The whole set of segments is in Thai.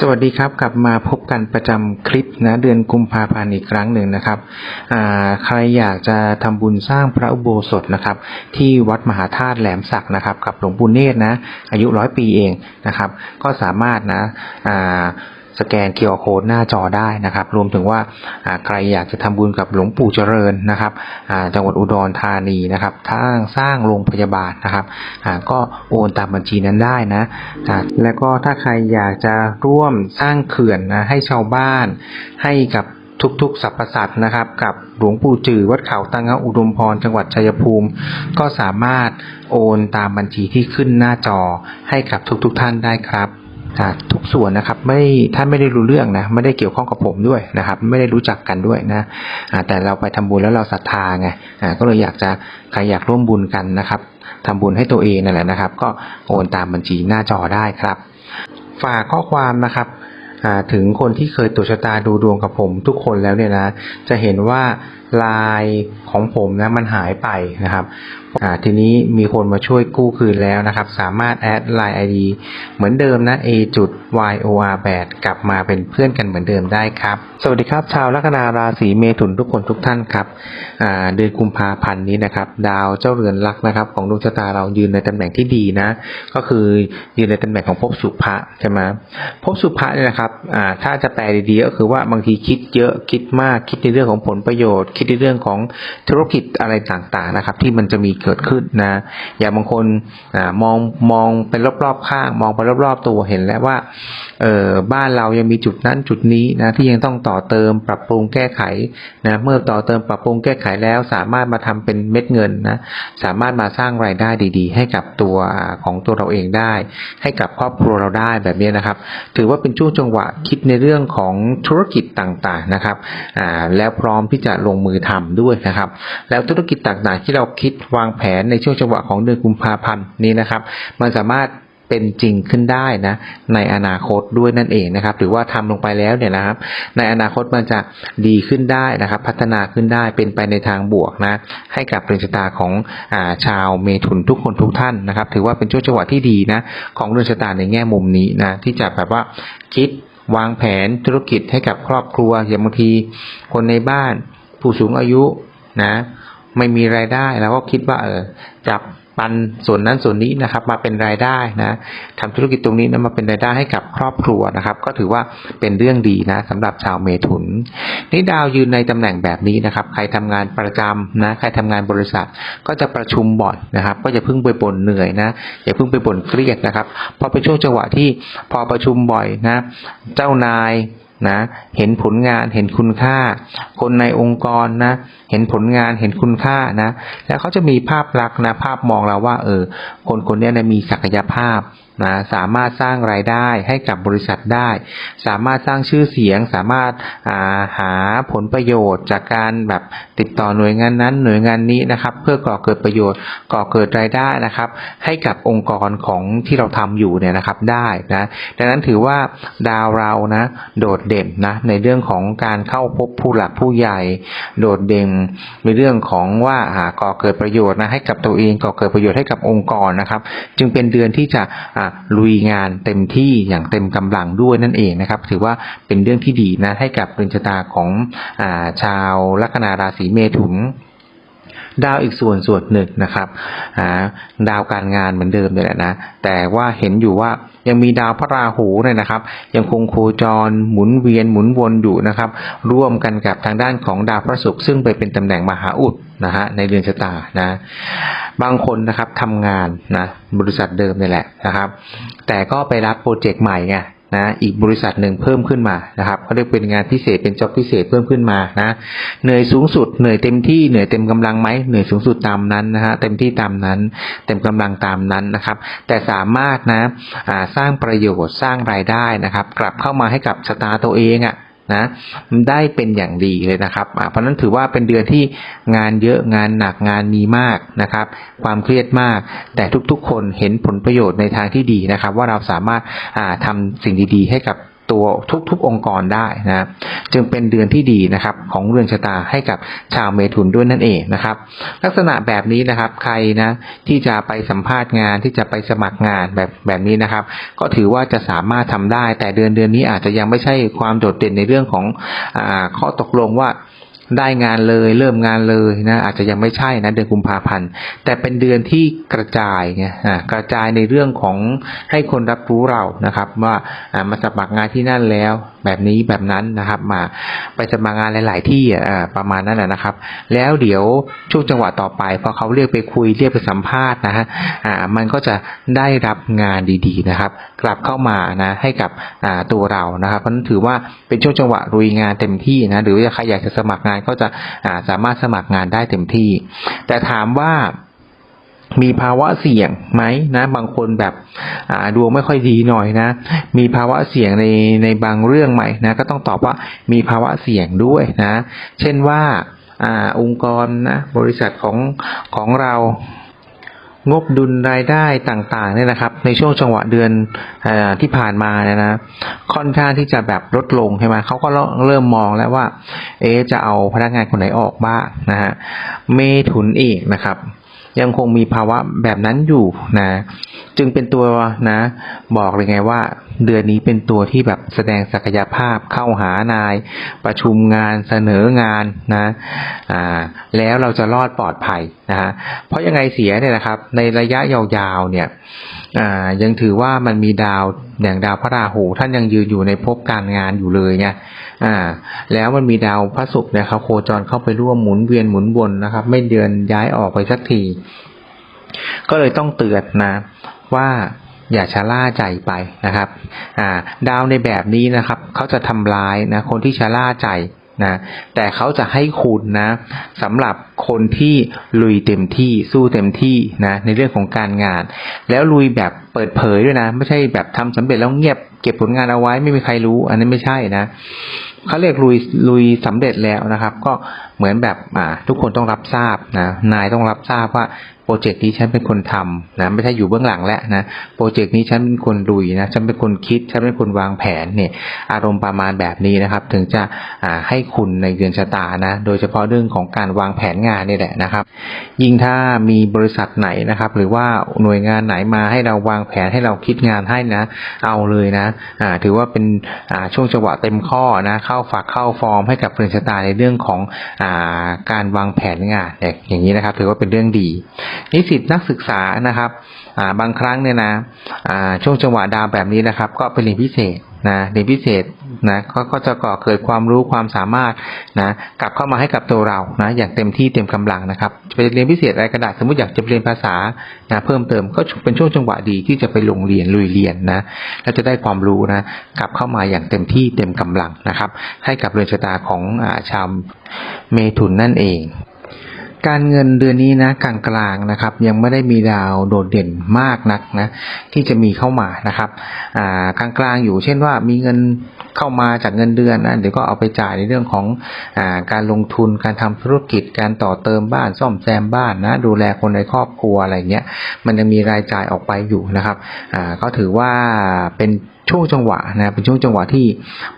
สวัสดีครับ กลับมาพบกันประจำคลิปนะเดือนกุมภาพันธ์อีกครั้งหนึ่งนะครับใครอยากจะทำบุญสร้างพระอุโบสถนะครับ ที่วัดมหาธาตุแหลมศักนะครับกับหลวงปู่เนตรนะอายุร้อยปีเองนะครับ ก็สามารถนะอ่า สแกน QR Code หน้าจอได้นะครับ รวมถึงว่าใครอยากจะทำบุญกับหลวงปู่เจริญนะครับจังหวัดอุดรธานีนะครับทางสร้างโรงพยาบาลนะครับก็โอนตามบัญชีนั้นได้นะแล้วก็ถ้าใครอยากจะร่วมสร้างเขื่อนนะให้ชาวบ้านให้กับทุกๆสรรพสัตว์นะครับ กับหลวงปู่จือวัดเขาตังเงาอุดมพรจังหวัดชัยภูมิ ก็สามารถโอนตามบัญชีที่ขึ้นหน้าจอให้กับทุกๆท่านได้ครับ ทุกส่วนนะครับไม่ท่านไม่ได้รู้เรื่องนะไม่ได้เกี่ยวข้องกับผมด้วยนะครับ ไม่ได้รู้จักกันด้วยนะแต่เราไปทำบุญแล้วเราศรัทธาไงก็เลยอยากจะใครอยากร่วมบุญกันนะครับทำบุญให้ตัวเองนั่นแหละนะครับ ก็โอนตามบัญชีหน้าจอได้ครับ ฝากข้อความนะครับถึงคนที่เคยตรวจชะตาดูดวงกับผมทุกคนแล้วเนี่ยนะ จะเห็นว่าลายของผมนะมันหายไปนะครับทีนี้มีคนมาช่วยกู้คืนแล้วนะครับ สามารถแอดไลน์ ID เหมือนเดิมนะ a จุด y o r 8 กลับมาเป็นเพื่อนกันเหมือนเดิมได้ครับ สวัสดีครับ ชาวลัคนาราศีเมถุนทุกคนทุกท่านครับเดือนกุมภาพันธ์นี้นะครับ ดาวเจ้าเรือนลักนะครับของดวงชะตาเรายืนในตำแหน่งที่ดีนะ ก็คือยืนในตำแหน่งของภพสุภะใช่ไหมภพสุภะเนี่ยนะครับถ้าจะแปลดีๆก็คือว่าบางทีคิดเยอะคิดมากคิดในเรื่องของผลประโยชน์ คิดในเรื่องของธุรกิจอะไรต่างๆนะครับ ที่มันจะมีเกิดขึ้นนะอย่างบางคนอมองมองเป็นรอบๆข้าง มองไปรอบๆตัวเห็นแล้วว่าเออบ้านเรายังมีจุดนั้นจุดนี้นะที่ยังต้องต่อเติมปรับปรุงแก้ไขนะเมื่อต่อเติมปรับปรุงแก้ไขแล้ว สามารถมาทำเป็นเม็ดเงินนะสามารถมาสร้างรายได้ดี ๆ ให้กับตัวของตัวเราเองได้ ให้กับครอบครัวเราได้แบบนี้นะครับ ถือว่าเป็นช่วงจังหวะคิดในเรื่องของธุรกิจต่างๆนะครับอ่าแล้วพร้อมที่จะลงมือทำด้วยนะครับ แล้วธุรกิจต่างๆที่เราคิดวางางแผนในช่วงจังหวะของเดือนกุมภาพันธ์นี้นะครับ มันสามารถเป็นจริงขึ้นได้นะในอนาคตด้วยนั่นเองนะครับ หรือว่าทำลงไปแล้วเนี่ยนะครับ ในอนาคตมันจะดีขึ้นได้นะครับ พัฒนาขึ้นได้เป็นไปในทางบวกนะให้กับเรือนชะตาของอาชาวเมถุนทุกคนทุกท่านนะครับ ถือว่าเป็นช่วงจังหวะที่ดีนะของเรือนชะตาในแง่มุมนี้นะที่จะแบบว่าคิดวางแผนธุรกิจให้กับครอบครัวอย่างบางทีคนในบ้าน ผู้สูงอายุนะ ไม่มีรายได้เราก็คิดว่าเออจับปันส่วนนั้นส่วนนี้นะครับ มาเป็นรายได้นะทำธุรกิจตรงนี้นะมาเป็นรายได้ให้กับครอบครัวนะครับ ก็ถือว่าเป็นเรื่องดีนะสำหรับชาวเมถุนนี่ดาวยืนในตำแหน่งแบบนี้นะครับ ใครทำงานประจำนะ ใครทำงานบริษัทก็จะประชุมบ่อยนะครับ ก็จะพึ่งไปบ่นเหนื่อยนะอย่าเพิ่งไปบ่นเครียดนะครับพอเป็นช่วงจังหวะที่พอประชุมบ่อยนะ เจ้านาย นะเห็นผลงานเห็นคุณค่า คนในองค์กรนะ เห็นผลงานเห็นคุณค่านะ แล้วเขาจะมีภาพลักษณ์นะภาพมองเราว่า เออ คนคนนี้นะมีศักยภาพ นะสามารถสร้างรายได้ให้กับบริษัทได้ สามารถสร้างชื่อเสียง สามารถาหาผลประโยชน์ จากการแบบติดต่อหน่วยงานนั้นหน่วยงานนี้นะครับ เพื่อก่อเกิดประโยชน์ ก่อเกิดรายได้นะครับ ให้กับองค์กรของที่เราทำอยู่เนี่ยนะครับได้นะดังนั้นถือว่าดาวเรานะโดดเด่นนะในเรื่องของการเข้าพบผู้หลักผู้ใหญ่ โดดเด่นในเรื่องของว่าหาก่อเกิดประโยชน์นะให้กับตัวเองก่อเกิดประโยชน์ให้กับองค์กรนะครับ จึงเป็นเดือนที่จะอ่าลุยงานเต็มที่อย่างเต็มกำลังด้วยนั่นเองนะครับ ถือว่าเป็นเรื่องที่ดีนะให้กับดวงชะตาของอาชาวลัคนาราศีเมถุน ดาวอีกส่วนส่วนหนึ่งนะครับดาวการงานเหมือนเดิมเลยแหละนะ แต่ว่าเห็นอยู่ว่ายังมีดาวพระราหูเนี่ยนะครับ ยังคงโคจรหมุนเวียนหมุนวนอยู่นะครับ ร่วมกันกับทางด้านของดาวพระศุกร์ซึ่งไปเป็นตำแหน่งมหาอุดนะฮะในเรือนชะตานะบางคนนะครับทำงานนะบริษัทเดิมนี่แหละนะครับ แต่ก็ไปรับโปรเจกต์ใหม่ไง นะอีกบริษัทหนึ่งเพิ่มขึ้นมานะครับเขาเรียกเป็นงานพิเศษเป็นจ็อบพิเศษเพิ่มขึ้นมานะเหนื่อยสูงสุดเหนื่อยเต็มที่เหนื่อยเต็มกำลังไหมเหนื่อยสูงสุดตามนั้นนะฮะเต็มที่ตามนั้น เต็มกำลังตามนั้นนะครับ แต่สามารถนะสร้างประโยชน์สร้างรายได้นะครับ กลับเข้ามาให้กับชะตาตัวเองอะ นะได้เป็นอย่างดีเลยนะครับเพราะนั้นถือว่าเป็นเดือนที่งานเยอะงานหนักงานมีมากนะครับ ความเครียดมาก แต่ทุกๆ คนเห็นผลประโยชน์ในทางที่ดีนะครับ ว่าเราสามารถาทำสิ่งดีๆ ให้กับ ตัวทุกๆองค์กรได้นะจึงเป็นเดือนที่ดีนะครับของเรือนชะตาให้กับชาวเมถุนด้วยนั่นเองนะครับ ลักษณะแบบนี้นะครับใครนะที่จะไปสัมภาษณ์งานที่จะไปสมัครงานแบบแบบนี้นะครับ ก็ถือว่าจะสามารถทำได้ แต่เดือนเดือนนี้อาจจะยังไม่ใช่ความโดดเด่นในเรื่องของอข้อตกลงว่า ได้งานเลยเริ่มงานเลยนะอาจจะยังไม่ใช่นะเดือนกุมภาพันธ์แต่เป็นเดือนที่กระจายไงอ่ากระจายในเรื่องของให้คนรับรู้เรานะครับ ว่ามาสมัครงานที่นั่นแล้ว แบบนี้แบบนั้นนะครับ มาไปสมัครงานหลาย ๆ ที่ประมาณนั้นนะนะครับ แล้วเดี๋ยวช่วงจังหวะต่อไปพอเขาเรียกไปคุยเรียกไปสัมภาษณ์นะฮะอ่ามันก็จะได้รับงานดี ๆ นะครับ กลับเข้ามานะให้กับตัวเรานะครับเพราะนั้นถือว่าเป็นช่วงจังหวะลุยงานเต็มที่นะหรือว่าใครอยากจะสมัครงานก็จะาสามารถสมัครงานได้เต็มที่ แต่ถามว่ามีภาวะเสี่ยงไหมนะ บางคนแบบดวงไม่ค่อยดีหน่อยนะ มีภาวะเสี่ยงในในบางเรื่องไหมนะ ก็ต้องตอบว่ามีภาวะเสี่ยงด้วยนะ เช่นว่าอ่าองค์กรนะบริษัทของของเรา งบดุลรายได้ต่างๆเนี่ยนะครับ ในช่วงจังหวะเดือนอที่ผ่านมาเนี่ยนะ ค่อนข้างที่จะแบบลดลงใช่ไหมเขาก็เริ่มมองแล้วว่า เอ๊จะเอาพนักงานคนไหนออกบ้างนะฮะเมถุนอีกนะครับยังคงมีภาวะแบบนั้นอยู่นะ จึงเป็นตัวนะ บอกเลยไงว่า เดือนนี้เป็นตัวที่แบบแสดงศักยภาพเข้าหานาย ประชุมงานเสนองานนะอ่าแล้วเราจะรอดปลอดภัยนะฮะเพราะยังไงเสียเนี่ยนะครับ ในระยะยาวๆเนี่ยอ่ายังถือว่ามันมีดาวอย่างดาวพระราหูท่านยังยืนอยู่ในภพการงานอยู่เลยไงอ่า แล้วมันมีดาวพระศุกร์เนะครับโคจรเข้าไปร่วมหมุนเวียนหมุนวนนะครับ ไม่เดือนย้ายออกไปสักที ก็เลยต้องเตือนนะว่า อย่าชะล่าใจไปนะครับดาวในแบบนี้นะครับเขาจะทำร้ายนะคนที่ชะล่าใจนะแต่เขาจะให้คุณนะสำหรับคนที่ลุยเต็มที่สู้เต็มที่นะในเรื่องของการงาน แล้วลุยแบบ เปิดเผยด้วยนะ ไม่ใช่แบบทำสำเร็จแล้วเงียบเก็บผลงานเอาไว้ไม่มีใครรู้ อันนั้นไม่ใช่นะเขาเรียกลุยลุยสำเร็จแล้วนะครับ ก็เหมือนแบบอ่า ทุกคนต้องรับทราบนะนายต้องรับทราบว่าโปรเจกต์นี้ฉันเป็นคนทำนะไม่ใช่อยู่เบื้องหลังแล้วนะโปรเจกต์นี้ฉันเป็นคนลุยนะฉันเป็นคนคิดฉันเป็นคนวางแผนเนี่ย อารมณ์ประมาณแบบนี้นะครับ ถึงจะอ่าให้คุณในเดือนชะตานะ โดยเฉพาะเรื่องของการวางแผนงานนี่แหละนะครับ ยิ่งถ้ามีบริษัทไหนนะครับ หรือว่าหน่วยงานไหนมาให้เราวางแผนให้เราคิดงานให้นะ เอาเลยนะอ่าถือว่าเป็นอ่าช่วงจังหวะเต็มข้อนะเข้าฝากเข้าฟอร์มให้กับเรือนชะตาในเรื่องของอ่าการวางแผนงานอย่างนี้นะครับ ถือว่าเป็นเรื่องดี นิสิตนักศึกษานะครับอ่าบางครั้งเนี่ยนะอ่าช่วงจังหวะดาวแบบนี้นะครับ ก็เป็นเรียนพิเศษ นะเรียนพิเศษนะก็ก็จะก่อเกิดความรู้ความสามารถนะกลับเข้ามาให้กับตัวเรานะอย่างเต็มที่เต็มกำลังนะครับจะไปเรียนพิเศษอะไรก็ได้สมมติอยากจะเรียนภาษานะเพิ่มเติมก็เป็นช่วงจังหวะดีที่จะไปลงเรียนลุยเรียนนะแล้วจะได้ความรู้นะกลับเข้ามาอย่างเต็มที่เต็มกำลังนะครับ ให้กับเรือนชะตาของอาชาวเมถุนนั่นเอง การเงินเดือนนี้นะกลางๆนะครับ ยังไม่ได้มีดาวโดดเด่นมากนักนะที่จะมีเข้ามานะครับอ่ากลางๆอยู่เช่นว่ามีเงินเข้ามาจากเงินเดือนนะเดี๋ยวก็เอาไปจ่ายในเรื่องของอาการลงทุนการทำธุรกิจการต่อเติมบ้านซ่อมแซมบ้านนะดูแลคนในครอบครัวอะไรเงี้ยมันยังมีรายจ่ายออกไปอยู่นะครับอ่าก็ถือว่าเป็น ช่วงจังหวะนะเป็นช่วงจังหวะที่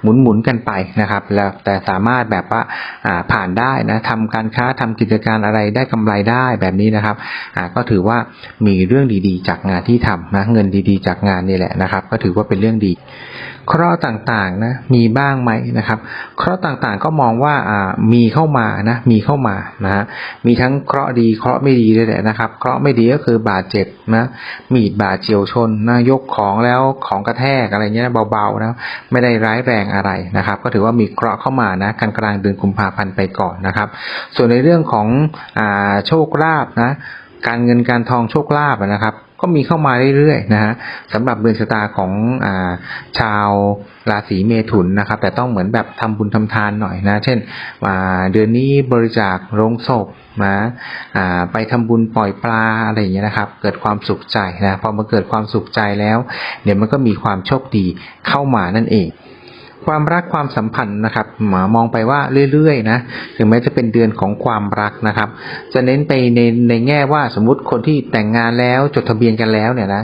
หมุนหมุนกันไปนะครับ แล้วแต่สามารถแบบว่าผ่านได้นะทำการค้าทำกิจการอะไรได้กำไรได้แบบนี้นะครับก็ถือว่ามีเรื่องดีๆ จากงานที่ทำนะเงินดีๆ จากงานนี่แหละนะครับ ก็ถือว่าเป็นเรื่องดี เคราะห์ต่างๆนะมีบ้างไหมนะครับเคราะห์ต่างๆก็มองว่าอ่ามีเข้ามานะมีเข้ามานะมีทั้งเคราะห์ดีเคราะห์ไม่ดีเลยแหละนะครับเคราะห์ไม่ดีก็คือบาดเจ็บนะมีดบาดเฉียวชนนะยกของแล้วของกระแทกอะไรเงี้ยเบาๆนะไม่ได้ร้ายแรงอะไรนะครับ ก็ถือว่ามีเคราะห์เข้ามานะกลางกลางเดือนกุมภาพันธ์ไปก่อนนะครับ ส่วนในเรื่องของอ่าโชคลาภนะการเงินการทองโชคลาภนะครับ ก็มีเข้ามาเรื่อยๆนะฮะสำหรับเดือนชะตาของอาชาวราศีเมถุนนะครับ แต่ต้องเหมือนแบบทำบุญทำทานหน่อยนะ เช่นเดือนนี้บริจาคโรงศพนะอ่าไปทำบุญปล่อยปลาอะไรอย่างเงี้ยนะครับ เกิดความสุขใจนะพอมาเกิดความสุขใจแล้ว เดี๋ยวมันก็มีความโชคดีเข้ามานั่นเอง ความรักความสัมพันธ์นะครับหมามองไปว่าเรื่อยๆนะถึงแม้จะเป็นเดือนของความรักนะครับ จะเน้นไปในในแง่ว่าสมมติคนที่แต่งงานแล้วจดทะเบียนกันแล้วเนี่ยนะ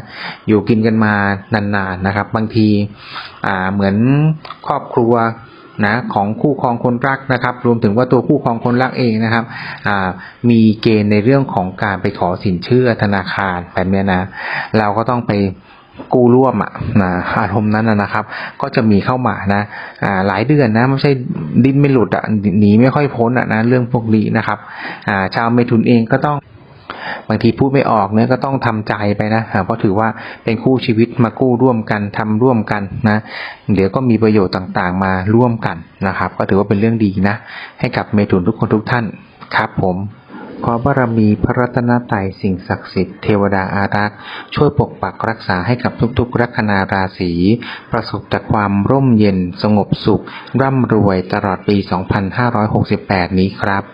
อยู่กินกันมานานๆนะครับ บางทีอ่าเหมือนครอบครัวนะของคู่ครองคนรักนะครับ รวมถึงว่าตัวคู่ครองคนรักเองนะครับอ่ามีเกณฑ์ในเรื่องของการไปขอสินเชื่อธนาคารแบบนี้นะ เราก็ต้องไป กู้ร่วมอะนะอารมณ์นั้นนะนะครับ ก็จะมีเข้ามานะอ่าหลายเดือนนะไม่ใช่ดิ้นไม่หลุดอะหนีไม่ค่อยพ้นอะนะเรื่องพวกนี้นะครับอ่าชาวเมถุนเองก็ต้องบางทีพูดไม่ออกเนี่ยก็ต้องทำใจไปนะเพราะถือว่าเป็นคู่ชีวิตมากู้ร่วมกันทำร่วมกันนะเดี๋ยวก็มีประโยชน์ต่างๆ มาร่วมกันนะครับ ก็ถือว่าเป็นเรื่องดีนะ ให้กับเมถุนทุกคนทุกท่านครับผม ขอบารมีพระรัตนตรัยสิ่งศักดิ์สิทธิ์เทวดาอารักษ์ช่วยปกปักรักษาให้กับทุกๆ ลัคนาราศี ประสบแต่ความร่มเย็นสงบสุข ร่ำรวยตลอดปี 2568 นี้ครับ